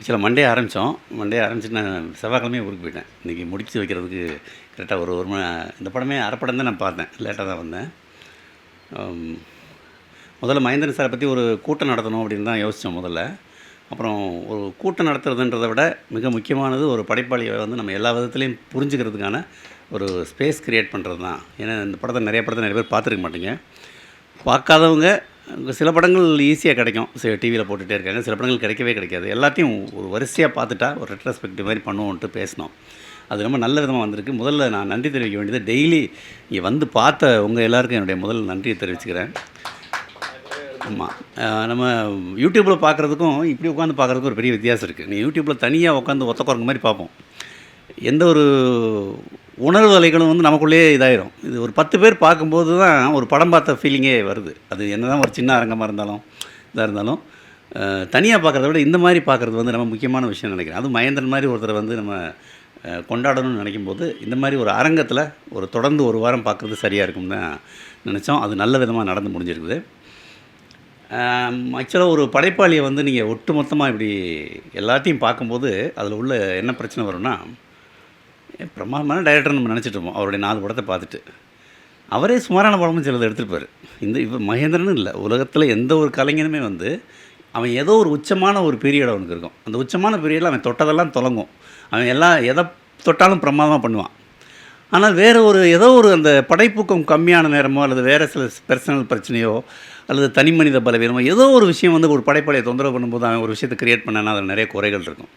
ஆக்சுவலாக மண்டே ஆரம்பித்தோம் மண்டே ஆரம்பிச்சுட்டு நான் செவ்வாய்க்கிழமையே ஊருக்கு போயிட்டேன். இன்றைக்கி முடிச்சு வைக்கிறதுக்கு கரெக்டாக ஒரு ஒரு மணி இந்த படமே அரைப்படம் தான் நான் பார்த்தேன். லேட்டாக தான் வந்தேன். முதல்ல மகேந்திரன் சாரை பற்றி ஒரு கூட்டம் நடத்தணும் அப்படின்னு தான் யோசித்தோம் முதல்ல. அப்புறம் ஒரு கூட்டம் நடத்துறதுன்றதை விட மிக முக்கியமானது ஒரு படைப்பாளியை வந்து நம்ம எல்லா விதத்துலேயும் புரிஞ்சுக்கிறதுக்கான ஒரு ஸ்பேஸ் க்ரியேட் பண்ணுறது தான் ஏன்னா இந்த படத்தை நிறைய படத்தை நிறைய பேர் பார்த்துருக்க மாட்டீங்க. பார்க்காதவங்க சில படங்கள் ஈஸியாக கிடைக்கும். சில டிவியில் போட்டுகிட்டே இருக்காங்க. சில படங்கள் கிடைக்கவே கிடைக்காது. எல்லாத்தையும் ஒரு வரிசையாக பார்த்துட்டா ஒரு ரெட்ரோஸ்பெக்டிவ் மாதிரி பண்ணுவோன்ட்டு பேசினோம். அது ரொம்ப நல்ல விதமாக வந்திருக்கு. முதல்ல நான் நன்றி தெரிவிக்க வேண்டியது டெய்லி இங்கே வந்து பார்த்த உங்கள் எல்லாருக்கும் என்னுடைய முதல் நன்றியை தெரிவிச்சுக்கிறேன். ஆமாம் நம்ம யூடியூப்பில் பார்க்குறதுக்கும் இப்படி உட்காந்து பார்க்குறதுக்கும் ஒரு பெரிய வித்தியாசம் இருக்குது நீ யூடியூப்பில் தனியாக உட்காந்து ஒத்த குரங்கு மாதிரி பார்ப்போம். எந்த ஒரு உணர்வு அலைகளும் வந்து நமக்குள்ளேயே இதாயிரும். இது ஒரு பத்து பேர் பார்க்கும்போது தான் ஒரு படம் பார்த்த ஃபீலிங்கே வருது. அது என்ன தான் ஒரு சின்ன அரங்கமாக இருந்தாலும் இதாக இருந்தாலும் தனியாக பார்க்குறத விட இந்த மாதிரி பார்க்குறது வந்து நம்ம முக்கியமான விஷயம் நினைக்கிறேன். அதுவும் மகேந்திரன் மாதிரி ஒருத்தரை வந்து நம்ம கொண்டாடணும்னு நினைக்கும் போது இந்த மாதிரி ஒரு அரங்கத்தில் ஒரு தொடர்ந்து ஒரு வாரம் பார்க்குறது சரியாக இருக்கும்னு தான் நினச்சோம். அது நல்ல விதமாக நடந்து முடிஞ்சிருக்குது. ஆக்சுவலாக ஒரு படைப்பாளியை வந்து நீங்கள் ஒட்டு மொத்தமாக இப்படி எல்லாத்தையும் பார்க்கும்போது அதில் உள்ள என்ன பிரச்சனை வரும்னா பிரமாதமான டைரக்டர் நம்ம நினச்சிட்ருப்போம் அவருடைய நாலு படத்தை பார்த்துட்டு. அவரே சுமாரான படமும் சிலது எடுத்துருப்பார். இந்த இப்போ மகேந்திரன் இல்லை. உலகத்தில் எந்த ஒரு கலைஞனுமே வந்து அவன் ஏதோ ஒரு உச்சமான ஒரு பீரியட் அவனுக்கு இருக்கும். அந்த உச்சமான பீரியடில் அவன் தொட்டதெல்லாம் தொடங்கும். அவன் எல்லாம் எதை தொட்டாலும் பிரமாதமாக பண்ணுவான். ஆனால் வேறு ஒரு ஏதோ ஒரு அந்த படைப்பூக்கம் கம்மியான நேரமோ அல்லது வேறு சில பர்சனல் பிரச்சனையோ அல்லது தனி மனித பலவீனமோ ஏதோ ஒரு விஷயம் வந்து ஒரு படைப்பாளியை தொந்தரவு பண்ணும்போது அவன் ஒரு விஷயத்தை கிரியேட் பண்ணனா அதில் நிறைய குறைகள் இருக்கும்.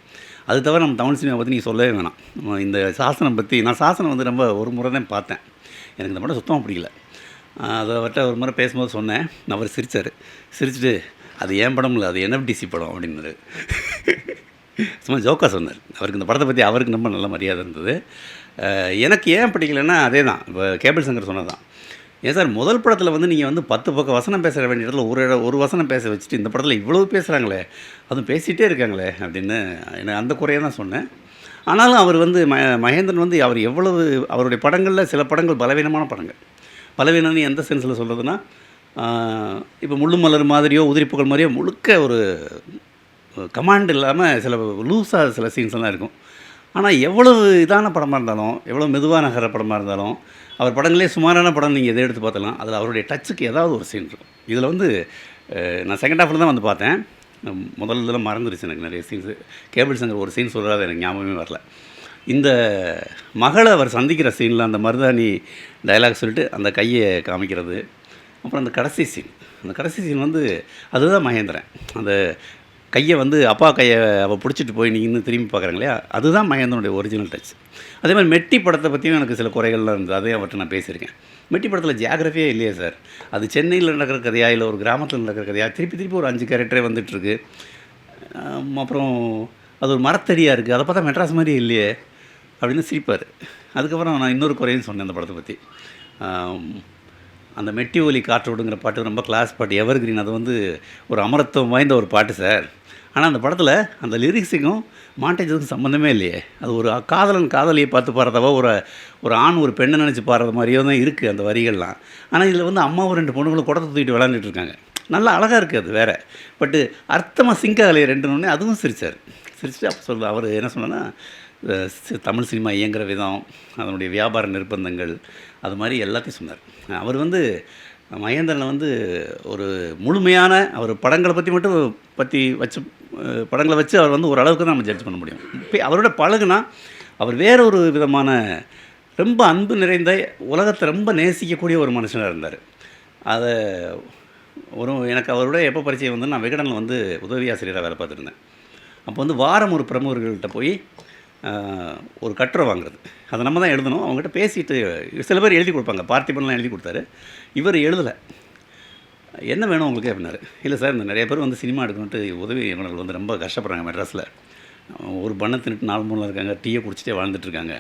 அது தவிர நம்ம தமிழ் சினிமா பற்றி நீங்கள் சொல்லவே வேணாம். நம்ம இந்த சாசனம் பற்றி நான் சாசனம் வந்து ரொம்ப ஒரு முறை தான் பார்த்தேன். எனக்கு இந்த மட்டும் சுத்தமாக பிடிக்கல. அதை அவர்கிட்ட ஒரு முறை பேசும்போது சொன்னேன். அவர் சிரித்தார் சிரிச்சுட்டு அது ஏன் படம் இல்லை? அது என்எஃப்டிசி படம் அப்படின்னாரு. சும்மா ஜோக்கா சொன்னார். அவருக்கு இந்த படத்தை பற்றி அவருக்கு ரொம்ப நல்ல மரியாதை இருந்தது. எனக்கு ஏன் பிடிக்கலன்னா அதே தான் இப்போ கேபிள் சங்கர் சொன்னது தான் ஏன் சார் முதல் படத்தில் வந்து நீங்கள் வந்து பத்து பக்கம் வசனம் பேச வேண்டிய இடத்துல ஒரு இட- ஒரு வசனம் பேச வச்சுட்டு இந்த படத்தில் இவ்வளோ பேசுகிறாங்களே அதுவும் பேசிகிட்டே இருக்காங்களே அப்படின்னு எனக்கு அந்த குறையை தான் சொன்னேன். ஆனாலும் அவர் வந்து ம மகேந்திரன் வந்து அவர் எவ்வளவு அவருடைய படங்களில் சில படங்கள் பலவீனமான படங்கள். பலவீனம்னு எந்த சென்ஸில் சொல்கிறதுனா இப்போ முள்ளு மலர் மாதிரியோ உதிரிப்புகள் மாதிரியோ முழுக்க ஒரு கமாண்ட் இல்லாமல் சில லூஸாக சில சீன்ஸ் எல்லாம் இருக்கும். ஆனால் எவ்வளவு இதான படமாக இருந்தாலும் எவ்வளோ மெதுவாக நகர படமாக இருந்தாலும் அவர் படங்களே சுமாரான படம் நீங்கள் எதை எடுத்து பார்த்தலாம் அதில் அவருடைய டச்சுக்கு ஏதாவது ஒரு சீன் இருக்கும். இதில் வந்து நான் செகண்ட் ஹாஃபில் தான் வந்து பார்த்தேன். உம், முதல் இதில் மறந்துருச்சு எனக்கு நிறைய சீன்ஸு கேபிள் சங்கர் ஒரு சீன் சொல்கிறாரு எனக்கு ஞாபகமே வரல. இந்த மகளை அவர் சந்திக்கிற சீனில் அந்த மருதாணி டைலாக் சொல்லிட்டு அந்த கையை காமிக்கிறது. அப்புறம் அந்த கடைசி சீன் அந்த கடைசி சீன் வந்து அதுதான் மகேந்திரன். அந்த கையை வந்து அப்பா கையை அவள் பிடிச்சிட்டு போய் நீங்கள் இன்னும் திரும்பி பார்க்குறாங்களே அதுதான் மகேந்திரனுடைய ஒரிஜினல் டச் அதே மாதிரி மெட்டி படத்தை பற்றியும் எனக்கு சில குறைகள்லாம் இருந்தது. அதையும் அவர்கிட்ட நான் பேசியிருக்கேன். மெட்டி படத்தில் ஜியாகிரஃபியே இல்லையே சார் அது சென்னையில் நடக்கிற கதையா இல்லை ஒரு கிராமத்தில் நடக்கிற கதையா? திருப்பி திருப்பி ஒரு அஞ்சு கேரக்டரே வந்துட்டுருக்கு. அப்புறம் அது ஒரு மரத்தடியாக இருக்குது அதை பார்த்தா மெட்ராஸ் மாதிரி இல்லையே அப்படின்னு சிரிப்பார். அதுக்கப்புறம் நான் இன்னொரு குறையும் சொன்னேன் அந்த படத்தை பற்றி அந்த மெட்டி ஒலி காற்றோடுங்கிற பாட்டு ரொம்ப கிளாஸ் பாட்டு. எவர் கிரீன் அது வந்து ஒரு அமரத்துவம் வாய்ந்த ஒரு பாட்டு சார் ஆனால் அந்த படத்தில் அந்த லிரிக்ஸுக்கும் மாண்டேஜுக்கும் சம்மந்தமே இல்லையே. அது ஒரு காதலன் காதலியை பார்த்து பாடுறதவோ ஒரு ஒரு ஆண் ஒரு பெண்ணை நினச்சி பாடுறது மாதிரியோ தான் இருக்குது அந்த வரிகள்லாம். ஆனால் இதில் வந்து அம்மாவும் ரெண்டு பொண்ணுங்களும் குடத்தை தூக்கிட்டு விளாண்டுட்டு இருக்காங்க. நல்லா அழகாக இருக்குது அது வேறு. பட்டு அர்த்தமாக சிங்க் ஆகலையே ரெண்டுன்னு அதுவும் சிரிச்சார். சிரிச்சுட்டு அப்போ சொல்ல அவர் என்ன சொன்னேன்னா தமிழ் சினிமா இயங்குற விதம் அதனுடைய வியாபார நிர்பந்தங்கள் அது மாதிரி எல்லாத்தையும் சொன்னார். அவர் வந்து மகேந்திரனை வந்து ஒரு முழுமையான அவர் படங்களை பற்றி மட்டும் பற்றி வச்சு படங்களை வச்சு அவர் வந்து ஓரளவுக்கு தான் நம்ம ஜட்ஜ் பண்ண முடியும். இப்போ அவரோட பழகுனா அவர் வேற ஒரு விதமான ரொம்ப அன்பு நிறைந்த உலகத்தை ரொம்ப நேசிக்கக்கூடிய ஒரு மனுஷனாக இருந்தார். அதை ஒரு எனக்கு அவரோட எப்போ பரிச்சயம் வந்து நான் விகடனில் வந்து உதவி ஆசிரியராக வேலை பார்த்துருந்தேன். அப்போ வந்து வாரம் ஒரு பிரமுகர்கள்ட்ட போய் ஒரு கட்டுரை வாங்குறது. அதை நம்ம தான் எழுதணும். அவங்ககிட்ட பேசிட்டு சில பேர் எழுதி கொடுப்பாங்க. பார்த்திபன்லாம் எழுதி கொடுத்தாரு. இவர் எழுதலை. என்ன வேணும் உங்களுக்கு அப்படின்னாரு. இல்லை சார் இந்த நிறைய பேர் வந்து சினிமா எடுக்கணுன்ட்டு உதவி இயக்குநர்கள் வந்து ரொம்ப கஷ்டப்படுறாங்க மெட்ராஸில். ஒரு பண்ணை தின்னுட்டு நாலு மூணில் இருக்காங்க டீயை குடிச்சிட்டே வாழ்ந்துட்டு இருக்காங்க.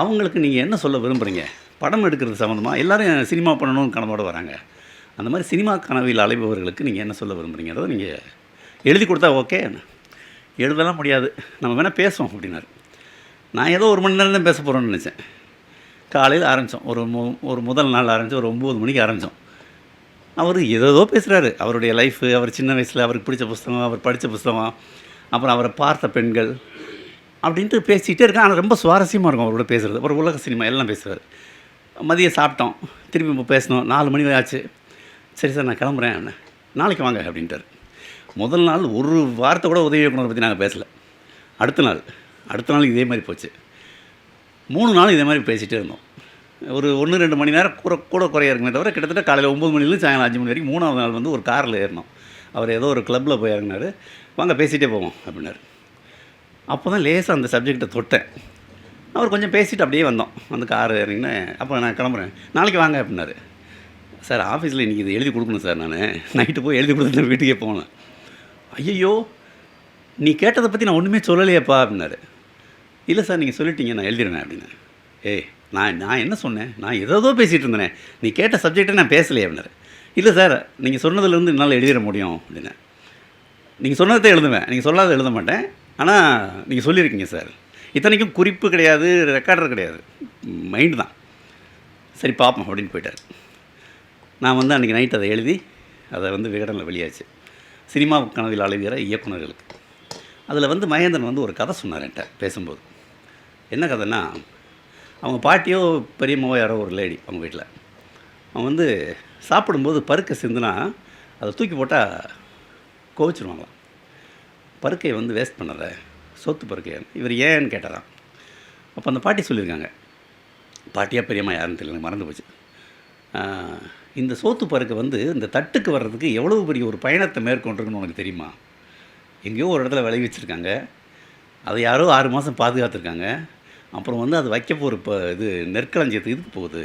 அவங்களுக்கு நீங்கள் என்ன சொல்ல விரும்புகிறீங்க படம் எடுக்கிறது சம்மந்தமாக எல்லோரும் சினிமா பண்ணணும்னு கனவோடு வராங்க. அந்த மாதிரி சினிமா கனவில் அலைபவர்களுக்கு நீங்கள் என்ன சொல்ல விரும்புகிறீங்கிறத நீங்கள் எழுதி கொடுத்தா ஓகே எழுதலாம் முடியாது. நம்ம வேணால் பேசுவோம் அப்படின்னாரு. நான் ஏதோ ஒரு மணி நேரம் தான் பேச போகிறோன்னு நினச்சேன். காலையில் ஆரம்பித்தோம் ஒரு மு ஒரு முதல் நாள் ஆரம்பித்தோம் ஒரு ஒம்பது மணிக்கு ஆரம்பித்தோம் அவர் ஏதோ பேசுகிறாரு அவருடைய லைஃபு அவர் சின்ன வயசில் அவருக்கு பிடிச்ச புஸ்தகம் அவர் படித்த புஸ்தகம் அப்புறம் அவரை பார்த்த பெண்கள் அப்படின்ட்டு பேசிக்கிட்டே இருக்கேன் ஆனால் ரொம்ப சுவாரஸ்யமாக இருக்கும் அவரோட பேசுகிறது அப்புறம் உலக சினிமா எல்லாம் பேசுவார் மதியம் சாப்பிட்டோம். திரும்பி இப்போ பேசணும். நாலு மணி ஆச்சு. சரி சார் நான் கிளம்புறேன். நாளைக்கு வாங்க அப்படின்ட்டார். முதல் நாள் ஒரு வார்த்தை கூட உதவி இயக்குனரை பற்றி நாங்கள் பேசலை. அடுத்த நாள் அடுத்த நாள் இதே மாதிரி போச்சு. மூணு நாள் இதே மாதிரி பேசிகிட்டே இருந்தோம். ஒரு ஒன்று ரெண்டு மணி நேரம் கூட கூட குறைய இருக்குமே தவிர கிட்டத்தட்ட காலையில் ஒம்பது மணிலேருந்து சாயங்காலம் அஞ்சு மணி வரைக்கும் மூணாவது நாள் வந்து ஒரு காரில் ஏறினோம் அவர் ஏதோ ஒரு கிளப்பில் போய் இறங்கினார். வாங்க பேசிகிட்டே போவோம் அப்படின்னாரு. அப்போ தான் லேசாக அந்த சப்ஜெக்டை தொட்டேன். அவர் கொஞ்சம் பேசிட்டு அப்படியே வந்தோம். அந்த கார் இறங்கினேன் அப்போ நான் கிளம்புறேன். நாளைக்கு வாங்க அப்படின்னாரு. சார் ஆஃபீஸில் இன்றைக்கி இது எழுதி கொடுக்கணும் சார் நான். நைட்டு போய் எழுதி கொடுத்துட்டு வீட்டுக்கே போனேன் ஐயையோ நீ கேட்டதை பற்றி நான் ஒன்றுமே சொல்லலையேப்பா அப்படின்னாரு. இல்லை சார் நீங்கள் சொல்லிட்டீங்க நான் எழுதிடுவேன் அப்படின்னு ஏய் நான் நான் என்ன சொன்னேன்? நான் ஏதோ பேசிகிட்டு இருந்தேனே. நீ கேட்ட சப்ஜெக்டை நான் பேசலையே அப்படின்னாரு. இல்லை சார் நீங்கள் சொன்னதுலேருந்து என்னால் எழுதிட முடியும் அப்படின்னேன் நீங்கள் சொன்னதை எழுதுவேன். நீங்கள் சொல்லாத எழுத மாட்டேன். ஆனால் நீங்கள் சொல்லியிருக்கீங்க சார் இத்தனைக்கும் குறிப்பு கிடையாது ரெக்கார்டர் கிடையாது. மைண்டு தான். சரி பார்ப்போம் அப்படின்னு போயிட்டார். நான் வந்து அன்றைக்கி நைட் அதை எழுதி அதை வந்து விகடனில் வெளியாச்சு. சினிமா கனவில் அழகிற இயக்குனர்களுக்கு அதில் வந்து மகேந்திரன் வந்து ஒரு கதை சொன்னார் என்கிட்ட பேசும்போது. என்ன கதைன்னா அவங்க பாட்டியோ பெரியம்மாவோ யாரோ ஒரு லேடி அவங்க வீட்டில். அவன் வந்து சாப்பிடும்போது பருக்கை சிந்துனா அதை தூக்கி போட்டால் கோவிச்சிருவாங்களாம். பருக்கையை வந்து வேஸ்ட் பண்ணாத சொத்து பருக்கை இவர் ஏன்னு கேட்டதான் அப்போ அந்த பாட்டி சொல்லியிருக்காங்க. பாட்டியாக பெரியம்மா யாருன்னு தெரியல எனக்கு மறந்து போச்சு. இந்த சோத்து பருக்கை வந்து இந்த தட்டுக்கு வர்றதுக்கு எவ்வளவு பெரிய ஒரு பயணத்தை மேற்கொண்டிருக்குன்னு உனக்கு தெரியுமா? எங்கேயோ ஒரு இடத்துல விளைவிச்சிருக்காங்க. அதை யாரோ ஆறு மாதம் பாதுகாத்துருக்காங்க. அப்புறம் வந்து அது வைக்க போகிற இப்போ இது நெற்களஞ்சியத்துக்கு இதுக்கு போகுது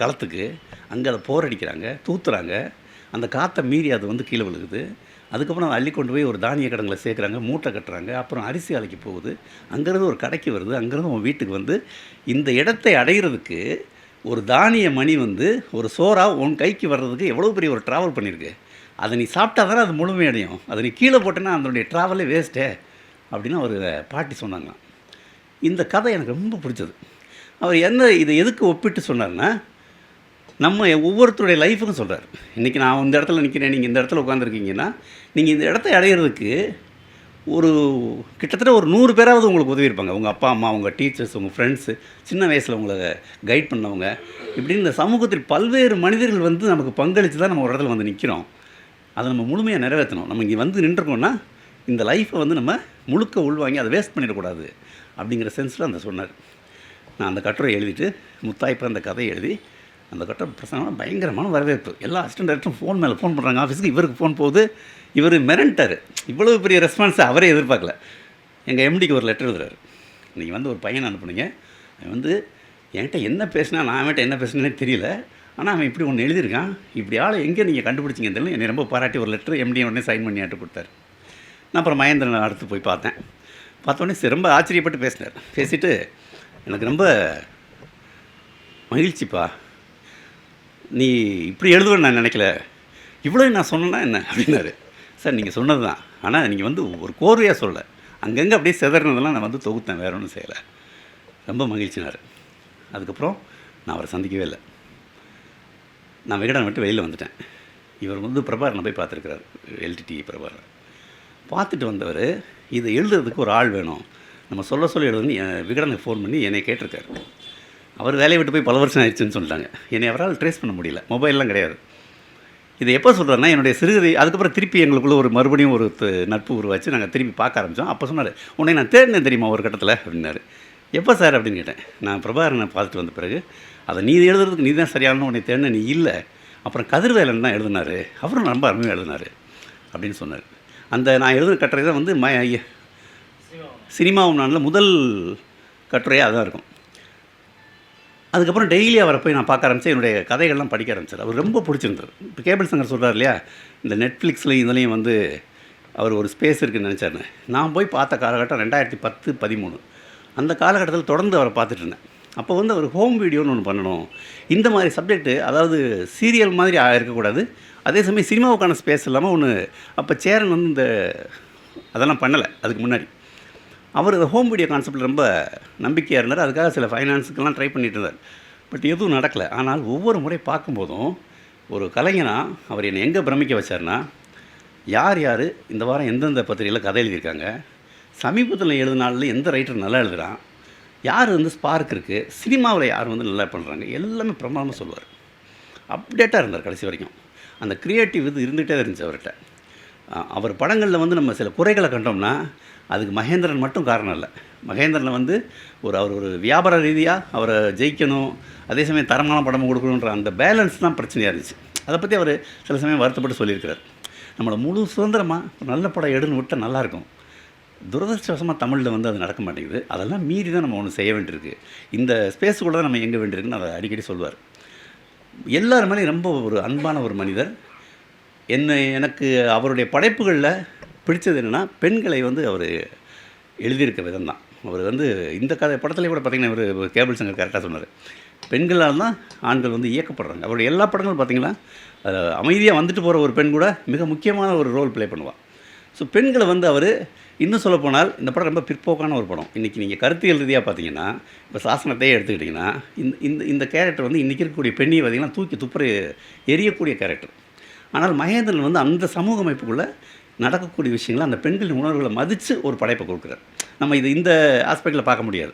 களத்துக்கு. அங்கே அதை போரடிக்கிறாங்க தூத்துறாங்க. அந்த காற்றை மீறி அது வந்து கீழே விழுகுது. அதுக்கப்புறம் அதை அள்ளி கொண்டு போய் ஒரு தானிய கடங்களை சேர்க்குறாங்க மூட்டை கட்டுறாங்க. அப்புறம் அரிசி ஆலைக்கு போகுது. அங்கேருந்து ஒரு கடைக்கு வருது. அங்கேருந்து உன் வீட்டுக்கு வந்து இந்த இடத்தை அடையிறதுக்கு ஒரு தானிய மணி வந்து ஒரு சோறாக உன் கைக்கு வர்றதுக்கு எவ்வளோ பெரிய ஒரு ட்ராவல் பண்ணியிருக்கு அதை நீ சாப்பிட்டா தானே அது முழுமையடையும். அதை நீ கீழே போட்டேன்னா அதனுடைய ட்ராவலே வேஸ்ட்டே அப்படின்னு அவர் பாட்டி சொன்னாங்க இந்த கதை எனக்கு ரொம்ப பிடிச்சது. அவர் என்ன இதை எதுக்கு ஒப்பிட்டு சொன்னார்னா நம்ம ஒவ்வொருத்தருடைய லைஃபுக்கும் சொல்கிறார் இன்றைக்கி நான் இந்த இடத்துல நிற்கிறேன் நீங்கள் இந்த இடத்துல உட்காந்துருக்கீங்கன்னா நீங்கள் இந்த இடத்த அடையிறதுக்கு ஒரு கிட்டத்தட்ட ஒரு நூறு பேராவது உங்களுக்கு உதவி இருப்பாங்க. உங்கள் அப்பா அம்மா உங்கள் டீச்சர்ஸ் உங்கள் ஃப்ரெண்ட்ஸு சின்ன வயசில் உங்களை கைட் பண்ணவங்க. இப்படி இந்த சமூகத்தில் பல்வேறு மனிதர்கள் வந்து நமக்கு பங்களித்து தான் நம்ம ஒரு இடத்துல வந்து நிற்கிறோம் அதை நம்ம முழுமையாக நிறைவேற்றணும். நம்ம இங்கே வந்து நின்றுருக்கோம்னா இந்த லைஃப்பை வந்து நம்ம முழுக்க உள்வாங்கி அதை வேஸ்ட் பண்ணிடக்கூடாது. அப்படிங்கிற சென்ஸில் அந்த சொன்னார். நான் அந்த கட்டுரை எழுதிட்டு முத்தாய்ப்பு அந்த கதையை எழுதி அந்த கட்டுரை பிரசங்கமாக பயங்கரமான வரவேற்பு. எல்லா அசிஸ்டன்ட் டேரக்டரும் ஃபோன் மேலே ஃபோன் பண்ணுறாங்க ஆஃபீஸுக்கு இவருக்கு ஃபோன் போகுது. இவர் மிரண்டார். இவ்வளவு பெரிய ரெஸ்பான்ஸை அவரே எதிர்பார்க்கல. எங்கள் எம்டிக்கு ஒரு லெட்டர் எழுதுறாரு. நீங்கள் வந்து ஒரு பையனை அனுப்புனீங்க. அவன் வந்து என்கிட்ட என்ன பேசினா நான் அவன்கிட்ட என்ன பேசினேனே தெரியல. ஆனால் அவன் இப்படி ஒன்று எழுதியிருக்கான். இப்படி ஆளை எங்கே நீங்கள் கண்டுபிடிச்சிங்க தெரியல. என்னை ரொம்ப பாராட்டி ஒரு லெட்டர் எம்டி உடனே சைன் பண்ணி ஆட்டு கொடுத்தாரு. நான் அப்புறம் மகேந்திரன் அடுத்து போய் பார்த்தேன். பார்த்தோன்னே சரி, ரொம்ப ஆச்சரியப்பட்டு பேசினார். பேசிட்டு எனக்கு ரொம்ப மகிழ்ச்சிப்பா. நீ இப்படி எழுதுவேன்னு நான் நினைக்கல. இவ்வளோ நான் சொன்னேன்னா என்ன? அப்படின்னாரு. சார் நீங்கள் சொன்னது தான் ஆனால் நீங்கள் வந்து ஒரு கோர்வையாக சொல்லலை. அங்கங்கே அப்படியே செதறினதெல்லாம் நான் வந்து தொகுத்தேன். வேற ஒன்றும் செய்யலை. ரொம்ப மகிழ்ச்சினார். அதுக்கப்புறம் நான் அவரை சந்திக்கவே இல்லை. நான் விகடன் விட்டு வெளியில் வந்துட்டேன். இவர் வந்து பிரபாரனை போய் பார்த்துருக்கிறார். எல்டிடி பிரபாரன் பார்த்துட்டு வந்தவர் இதை எழுதுறதுக்கு ஒரு ஆள் வேணும். நம்ம சொல்ல சொல்ல எழுதுன்னு என் விகடனுக்கு ஃபோன் பண்ணி என்னை கேட்டிருக்காரு. அவர் வேலையை விட்டு போய் பல வருஷம் ஆயிடுச்சுன்னு சொல்லிட்டாங்க. என்னை அவரால் ட்ரேஸ் பண்ண முடியல. மொபைல்லாம் கிடையாது. இதை எப்போ சொல்கிறேன்னா என்னுடைய சிறுகதை அதுக்கப்புறம் திருப்பி எங்களுக்குள்ளே ஒரு மறுபடியும் ஒரு நட்பு உருவாச்சு. நாங்கள் திருப்பி பார்க்க ஆரம்பித்தோம் அப்போ சொன்னார் உன்னை நான் தேடினேன் தெரியுமா ஒரு கட்டத்தில்? அப்படின்னாரு. எப்போ சார்? அப்படின்னு கேட்டேன். நான் பிரபாகரனை பார்த்துட்டு வந்த பிறகு அதை நீ எழுதுறதுக்கு நீ தான் சரியான உன்னை தேடின நீ இல்லை. அப்புறம் கதிர்வேலன் தான் எழுதினாரு. அவரும் ரொம்ப அருமையாக எழுதினார். அப்படின்னு சொன்னார். அந்த நான் எழுதுன கட்டுரை தான் வந்து ம சினிமாவும் நாளில் முதல் கட்டுரையாக அதான் இருக்கும். அதுக்கப்புறம் டெய்லி அவரை போய் நான் பார்க்க ஆரம்பித்தேன் என்னுடைய கதைகள்லாம் படிக்க ஆரம்பிச்சார். அவர் ரொம்ப பிடிச்சிருந்தார். இப்போ கேபிள் சங்கர் சொல்கிறார் இல்லையா? இந்த நெட்ஃப்ளிக்ஸ்லையும் இதுலேயும் வந்து அவர் ஒரு ஸ்பேஸ் இருக்குன்னு நினச்சாருன்னு நான் போய் பார்த்த காலகட்டம் ரெண்டாயிரத்தி பத்து பதிமூணு. அந்த காலகட்டத்தில் தொடர்ந்து அவரை பார்த்துட்டு இருந்தேன். அப்போ வந்து அவர் ஹோம் வீடியோன்னு ஒன்று பண்ணணும். இந்த மாதிரி சப்ஜெக்ட்டு அதாவது சீரியல் மாதிரி இருக்கக்கூடாது. அதே சமயம் சினிமாவுக்கான ஸ்பேஸ் இல்லாமல் ஒன்று அப்போ சேரன் வந்து இந்த அதெல்லாம் பண்ணலை அதுக்கு முன்னாடி. அவர் இந்த ஹோம் வீடியோ கான்செப்டில் ரொம்ப நம்பிக்கையாக இருந்தார். அதுக்காக சில ஃபைனான்ஸுக்கெல்லாம் ட்ரை பண்ணிட்டு இருந்தார். பட் எதுவும் நடக்கலை. ஆனால் ஒவ்வொரு முறை பார்க்கும்போதும் ஒரு கலைஞனாக அவர் என்னை எங்கே பிரமிக்க வச்சார்னா யார் யார் இந்த வாரம் எந்தெந்த பத்திரிகையில் கதை எழுதியிருக்காங்க சமீபத்தில் எழுதினாலும் எந்த ரைட்டர் நல்லா எழுதுகிறான் யார் வந்து ஸ்பார்க் இருக்குது சினிமாவில் யார் வந்து நல்லா பண்ணுறாங்க எல்லாமே பிரமாதமாக சொல்லுவார். அப்டேட்டாக இருந்தார் கடைசி வரைக்கும். அந்த க்ரியேட்டிவ் இது இருந்துகிட்டே தான் இருந்துச்சு அவர்கிட்ட. அவர் படங்களில் வந்து நம்ம சில குறைகளை கண்டோம்னா அதுக்கு மகேந்திரன் மட்டும் காரணம் இல்லை. மகேந்திரனை வந்து ஒரு அவர் ஒரு வியாபார ரீதியாக அவரை ஜெயிக்கணும் அதே சமயம் தரமான படமும் கொடுக்கணுன்ற அந்த பேலன்ஸ் தான் பிரச்சனையாக இருந்துச்சு. அதை பற்றி அவர் சில சமயம் வருத்தப்பட்டு சொல்லியிருக்கிறார். நம்மளை முழு சுதந்திரமாக நல்ல படம் எடுன்னு விட்டால் நல்லாயிருக்கும் துரதிருஷ்டவசமாக தமிழில் வந்து அது நடக்க மாட்டேங்குது. அதெல்லாம் மீறி தான் நம்ம ஒன்று செய்ய வேண்டியிருக்கு. இந்த ஸ்பேஸுக்குள்ளே தான் நம்ம எங்கே வேண்டியிருக்குன்னு அதை அடிக்கடி சொல்லுவார் எல்லார் மேலேயும் ரொம்ப ஒரு அன்பான ஒரு மனிதர். என்ன எனக்கு அவருடைய படைப்புகளில் பிடிச்சது என்னென்னா பெண்களை வந்து அவர் எழுதியிருக்க விதம் தான் அவர் வந்து இந்த கதை படத்துலேயே கூட பார்த்தீங்கன்னா இவர் கேபிள் சங்கர் கரெக்டாக சொன்னார். பெண்களால் தான் ஆண்கள் வந்து இயக்கப்படுறாங்க. அவருடைய எல்லா படங்களும் பார்த்திங்கன்னா அமைதியாக வந்துட்டு போகிற ஒரு பெண் கூட மிக முக்கியமான ஒரு ரோல் ப்ளே பண்ணுவாள் ஸோ பெண்களை வந்து அவர் இன்னும் சொல்லப்போனால் இந்த படம் ரொம்ப பிற்போக்கான ஒரு படம். இன்றைக்கி நீங்கள் கருத்தியல் ரீதியாக பார்த்தீங்கன்னா இப்போ சாசனத்தையே எடுத்துக்கிட்டிங்கன்னா இந்த இந்த இந்த கேரக்டர் வந்து இன்றைக்கி இருக்கக்கூடிய பெண்ணியை பார்த்தீங்கன்னா தூக்கி துப்புற எரியக்கூடிய கேரக்டர் ஆனால் மகேந்திரன் வந்து அந்த சமூக அமைப்புக்குள்ளே நடக்கக்கூடிய விஷயங்களை அந்த பெண்களின் உணர்வுகளை மதித்து ஒரு படைப்பை கொடுக்குறார். நம்ம இது இந்த ஆஸ்பெக்டில் பார்க்க முடியாது.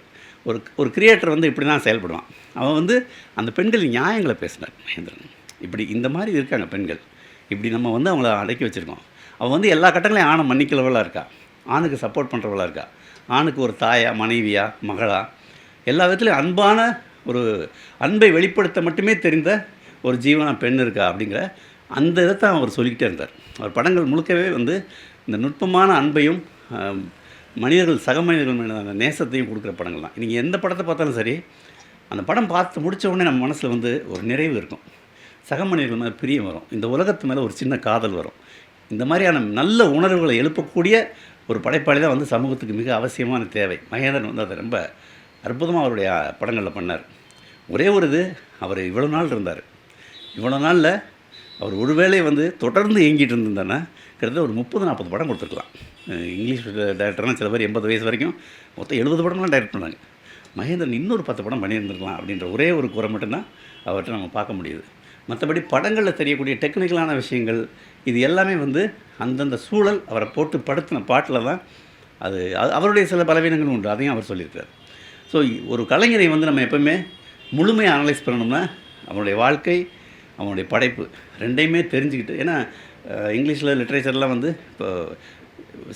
ஒரு ஒரு கிரியேட்டர் வந்து இப்படி தான் செயல்படுவான். அவன் வந்து அந்த பெண்களின் நியாயங்களை பேசினார் மகேந்திரன். இப்படி இந்த மாதிரி இருக்காங்க பெண்கள். இப்படி நம்ம வந்து அவங்கள அடக்கி வச்சுருக்கோம். அவன் வந்து எல்லா கட்டங்களையும் ஆணை மன்னிக்கிறவளாக இருக்கா? ஆணுக்கு சப்போர்ட் பண்ணுறவளாக இருக்கா? ஆணுக்கு ஒரு தாயா மனைவியா மகளா? எல்லா விதத்துலையும் அன்பான ஒரு அன்பை வெளிப்படுத்த மட்டுமே தெரிந்த ஒரு ஜீவனா பெண் இருக்கா அப்படிங்கிற அந்த இதைத்தான் அவர் சொல்லிக்கிட்டே இருந்தார். அவர் படங்கள் முழுக்கவே வந்து இந்த நுட்பமான அன்பையும் மனிதர்கள் சக மனிதர்கள் மீதான அந்த நேசத்தையும் கொடுக்குற படங்கள் தான். நீங்கள் எந்த படத்தை பார்த்தாலும் சரி அந்த படம் பார்த்து முடித்த உடனே நம்ம மனசில் வந்து ஒரு நிறைவு இருக்கும். சக மனிதர்கள் மேலே பிரியம் வரும். இந்த உலகத்து மேலே ஒரு சின்ன காதல் வரும். இந்த மாதிரியான நல்ல உணர்வுகளை எழுப்பக்கூடிய ஒரு படைப்பாளி தான் வந்து சமூகத்துக்கு மிக அவசியமான தேவை. மகேந்திரன் வந்து அதை ரொம்ப அற்புதமாக அவருடைய படங்களில் பண்ணார். ஒரே ஒரு இது அவர் இவ்வளோ நாள் இருந்தார். இவ்வளோ நாளில் அவர் ஒருவேளை வந்து தொடர்ந்து இயங்கிட்டு இருந்திருந்தானா கிட்டத்தட்ட ஒரு முப்பது நாற்பது படம் கொடுத்துருக்கலாம். இங்கிலீஷ் டேரக்டர்னால் சில பேர் எண்பது வயசு வரைக்கும் மொத்தம் எழுபது படம்லாம் டைரக்ட் பண்ணாங்க. மகேந்திரன் இன்னொரு பத்து படம் பண்ணியிருந்துருக்கலாம் அப்படின்ற ஒரே ஒரு குறை மட்டும்தான் அவர்கிட்ட நம்ம பார்க்க முடியுது. மற்றபடி படங்களில் தெரியக்கூடிய டெக்னிக்கலான விஷயங்கள் இது எல்லாமே வந்து அந்தந்த சூழல் அவரை போட்டு படுத்தின பாட்டில் தான் அது அது அவருடைய சில பலவீனங்களும் உண்டு. அதையும் அவர் சொல்லியிருக்கார் ஸோ ஒரு கலைஞரை வந்து நம்ம எப்பவுமே முழுமையாக அனலைஸ் பண்ணணும்னா அவனுடைய வாழ்க்கை அவனுடைய படைப்பு ரெண்டையுமே தெரிஞ்சுக்கிட்டு ஏன்னா இங்கிலீஷில் லிட்ரேச்சர்லாம் வந்து இப்போ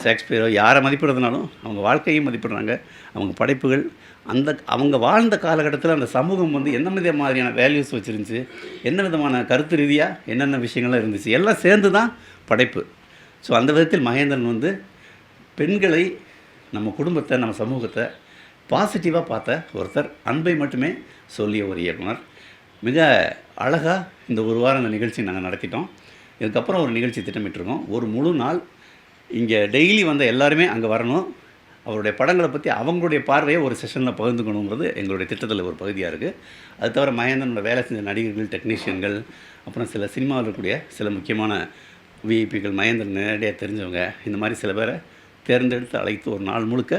ஷேக்ஸ்பியரோ யாரை மதிப்பிடுறதுனாலும் அவங்க வாழ்க்கையும் மதிப்பிடுறாங்க. அவங்க படைப்புகள் அந்த அவங்க வாழ்ந்த காலகட்டத்தில் அந்த சமூகம் வந்து என்ன வித மாதிரியான வேல்யூஸ் வச்சுருந்துச்சு? என்ன விதமான கருத்து ரீதியாக என்னென்ன விஷயங்கள்லாம் இருந்துச்சு? எல்லாம் சேர்ந்து தான் படைப்பு. ஸோ அந்த விதத்தில் மகேந்திரன் வந்து பெண்களை நம்ம குடும்பத்தை நம்ம சமூகத்தை பாசிட்டிவாக பார்த்த ஒருத்தர். அன்பை மட்டுமே சொல்லிய ஒரு இயக்குனர். மிக அழகாக இந்த ஒரு வாரம் இந்த நிகழ்ச்சி நாங்கள் நடத்திட்டோம். இதுக்கப்புறம் ஒரு நிகழ்ச்சி திட்டமிட்டிருக்கோம். ஒரு முழு நாள் இங்கே டெய்லி வந்த எல்லாருமே அங்கே வரணும். அவருடைய படங்களை பற்றி அவங்களுடைய பார்வையை ஒரு செஷனில் பகிர்ந்துக்கணுங்கிறது எங்களுடைய திட்டத்தில் ஒரு பகுதியாக இருக்குது அது தவிர மகேந்திரனோட வேலை செஞ்ச நடிகர்கள் டெக்னீஷியன்கள் அப்புறம் சில சினிமாவில் இருக்கக்கூடிய சில முக்கியமான விஐபிகள் மகேந்திரன் நேரடியாக தெரிஞ்சவங்க இந்த மாதிரி சில பேரை தேர்ந்தெடுத்து அழைத்து ஒரு நாள் முழுக்க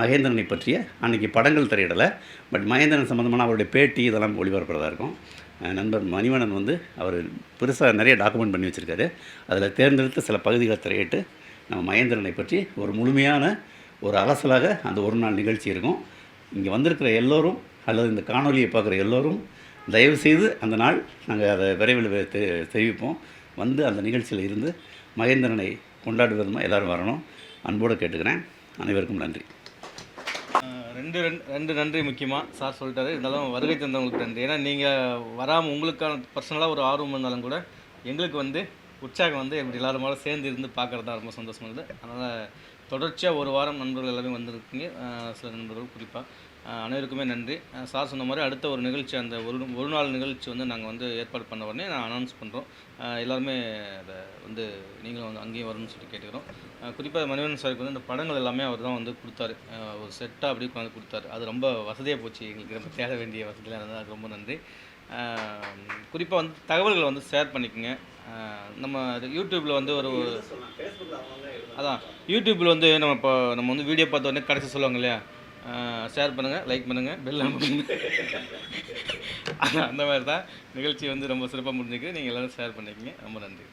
மகேந்திரனை பற்றிய அன்றைக்கி படங்கள் திரையிடலை. பட் மகேந்திரன் சம்மந்தமான அவருடைய பேட்டி இதெல்லாம் ஒளிபரப்புறதா இருக்கும். நண்பர் மணிவணன் வந்து அவர் பெருசாக நிறைய டாக்குமெண்ட் பண்ணி வச்சுருக்காரு. அதில் தேர்ந்தெடுத்து சில பகுதிகளை திரையிட்டு நம்ம மகேந்திரனை பற்றி ஒரு முழுமையான ஒரு அலசலாக அந்த ஒரு நாள் நிகழ்ச்சி இருக்கும். இங்கே வந்திருக்கிற எல்லோரும் அல்லது இந்த காணொலியை பார்க்குற எல்லோரும் தயவு செய்து அந்த நாள் நாங்கள் அதை விரைவில் தெ- தெரிவிப்போம். வந்து அந்த நிகழ்ச்சியில் இருந்து மகேந்திரனை கொண்டாடு விதமாக எல்லோரும் வரணும். அன்போடு கேட்டுக்கிறேன். அனைவருக்கும் நன்றி. ரெண்டு ரெண்டு ரெண்டு நன்றி முக்கியமாக சார் சொல்லிட்டாரு. இருந்தாலும் வருகை தந்தவங்களுக்கு நன்றி. ஏன்னா நீங்கள் வராமல் உங்களுக்கான பர்சனலாக ஒரு ஆர்வம் இருந்தாலும் கூட எங்களுக்கு வந்து உற்சாகம் வந்து இப்படி எல்லாரும் மேலே சேர்ந்து இருந்து பார்க்குறது தான் ரொம்ப சந்தோஷமாக இருக்குது. அதனால் தொடர்ச்சியாக ஒரு வாரம் நண்பர்கள் எல்லாமே வந்திருக்கீங்க. சில நண்பர்கள் குறிப்பாக அனைவருக்குமே நன்றி. சார் சொன்ன மாதிரி அடுத்த ஒரு நிகழ்ச்சி அந்த ஒரு ஒரு நாள் நிகழ்ச்சி வந்து நாங்கள் வந்து ஏற்பாடு பண்ண உடனே நான் அனௌன்ஸ் பண்ணுறோம் எல்லாருமே அதை வந்து நீங்களும் வந்து அங்கேயும் வரணும்னு சொல்லி கேட்டுக்கிறோம். குறிப்பாக மணிவன் சாருக்கு வந்து இந்த படங்கள் எல்லாமே அவர் தான் வந்து கொடுத்தாரு. ஒரு செட்டாக அப்படி உட்காந்து கொடுத்தாரு. அது ரொம்ப வசதியாக போச்சு. எங்களுக்கு ரொம்ப தேட வேண்டிய வசதியாக இருந்தால் அது ரொம்ப நன்றி. குறிப்பாக வந்து தகவல்களை வந்து ஷேர் பண்ணிக்கோங்க. நம்ம யூடியூப்பில் வந்து ஒரு அதான் யூடியூப்பில் வந்து நம்ம இப்போ நம்ம வந்து வீடியோ பார்த்த உடனே கடைசி சொல்லுவாங்க இல்லையா? ஷேர் பண்ணுங்கள் லைக் பண்ணுங்கள் பெல் பண்ணுங்க. அந்த மாதிரி தான் நிகழ்ச்சி வந்து ரொம்ப சிறப்பாக முடிஞ்சிருக்கு. நீங்கள் எல்லோரும் ஷேர் பண்ணிக்கங்க. ரொம்ப நன்றி.